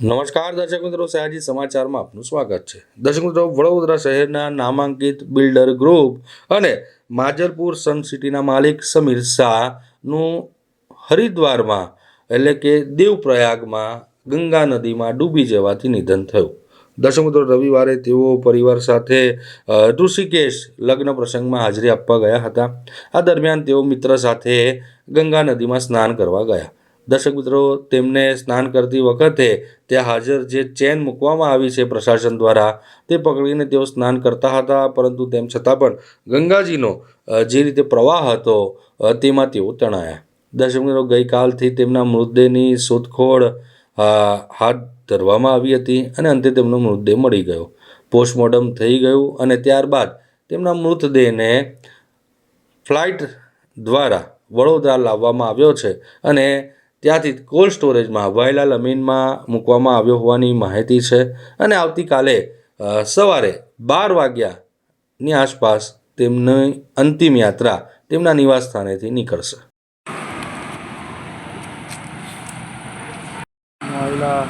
નમસ્કાર દર્શક મિત્રો, સયાજી સમાચારમાં આપનું સ્વાગત છે. દર્શક મિત્રો, વડોદરા શહેરના નામાંકિત બિલ્ડર ગ્રુપ અને માજલપુર સન સિટીના માલિક સમીર શાહનું હરિદ્વારમાં, એટલે કે દેવપ્રયાગમાં, ગંગા નદીમાં ડૂબી જવાથી નિધન થયું. દર્શક મિત્રો, રવિવારે તેઓ પરિવાર સાથે ઋષિકેશ લગ્ન પ્રસંગમાં હાજરી આપવા ગયા હતા. આ દરમિયાન તેઓ મિત્ર સાથે ગંગા નદીમાં સ્નાન કરવા ગયા. દર્શક મિત્રો, તેમને સ્નાન કરતી વખતે ત્યાં હાજર જે ચેન મૂકવામાં આવી છે પ્રશાસન દ્વારા, તે પકડીને તેઓ સ્નાન કરતા હતા, પરંતુ તેમ છતાં પણ ગંગાજીનો જે રીતે પ્રવાહ હતો તેમાં તેઓ તણાયા. દર્શક મિત્રો, ગઈકાલથી તેમના મૃતદેહની શોધખોળ હાથ ધરવામાં આવી હતી અને અંતે તેમનો મૃતદેહ મળી ગયો. પોસ્ટમોર્ટમ થઈ ગયું અને ત્યારબાદ તેમના મૃતદેહને ફ્લાઇટ દ્વારા વડોદરા લાવવામાં આવ્યો છે અને ત્યાંથી કોલ્ડ સ્ટોરેજમાં વાયલા લમીનમાં મૂકવામાં આવ્યો હોવાની માહિતી છે અને આવતીકાલે સવારે બાર વાગ્યાની આસપાસ તેમની અંતિમ યાત્રા તેમના નિવાસ સ્થાનેથી નીકળશે. મહિલા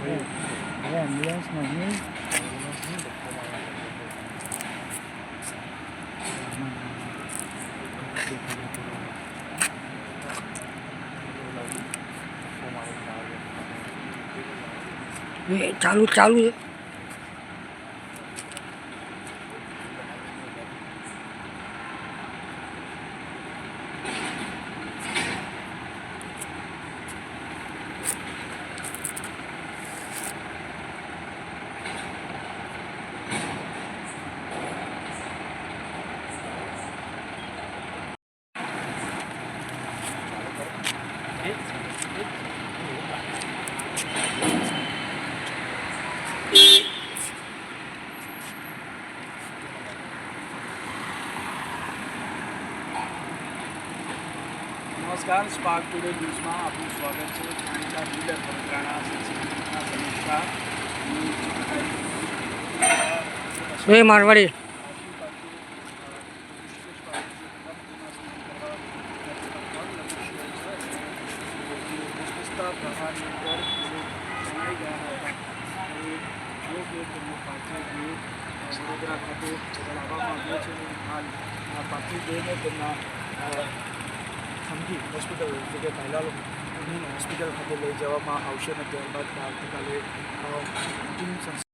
માઈ જવાનું એમ્બ્યુલન્સ નહીં ચાલુ ચાલુ. નમસ્કાર સ્પાર્ક ટુડે ન્યૂઝમાં આપનું સ્વાગત છે જાણીતા બિલ્ડર વડોદરાના સંસ્કૃતિના સમીક્ષા એ મારવાડી અંદર જણાઈ ગયા હતા અને યોગ્ય તેમનો પાર્થિવ દેહ વડોદરા ખાતે લાવવામાં આવ્યો છે અને હાલ આ પાર્થિવ દેહને તેમના સમજી હોસ્પિટલ એટલે કે પહેલાં હોસ્પિટલ ખાતે લઈ જવામાં આવશે અને ત્યારબાદ આવતીકાલે અંતિમ